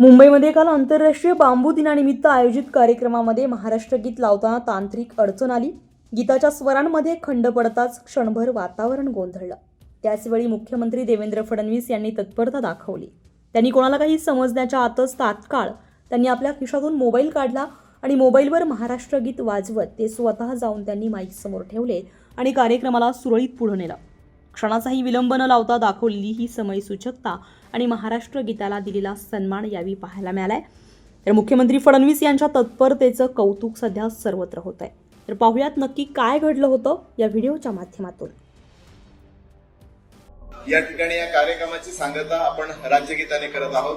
मुंबईमध्ये काल आंतरराष्ट्रीय बांबू दिनानिमित्त आयोजित कार्यक्रमामध्ये महाराष्ट्र गीत लावताना तांत्रिक अडचण आली. गीताच्या स्वरांमध्ये खंड पडताच क्षणभर वातावरण गोंधळलं. त्याचवेळी मुख्यमंत्री देवेंद्र फडणवीस यांनी तत्परता दाखवली. त्यांनी कोणाला काही समजण्याच्या आतच तात्काळ त्यांनी आपल्या खिशातून मोबाईल काढला आणि मोबाईलवर महाराष्ट्र गीत वाजवत ते स्वतः जाऊन त्यांनी माईक समोर ठेवले आणि कार्यक्रमाला सुरळीत पुढे नेलं. क्षणाचाही विलंब न लावता दाखवलेली ही समय सूचकता आणि महाराष्ट्र गीताला दिलेला सन्मान यावी पाहायला मिळालाय. तर मुख्यमंत्री फडणवीस यांच्या तत्परतेचं कौतुक सध्या सर्वत्र होत आहे तर पाहुयात नक्की काय घडलं होतं या व्हिडिओच्या माध्यमातून. या ठिकाणी या कार्यक्रमाची सांगता आपण राज्यगीताने करत आहोत.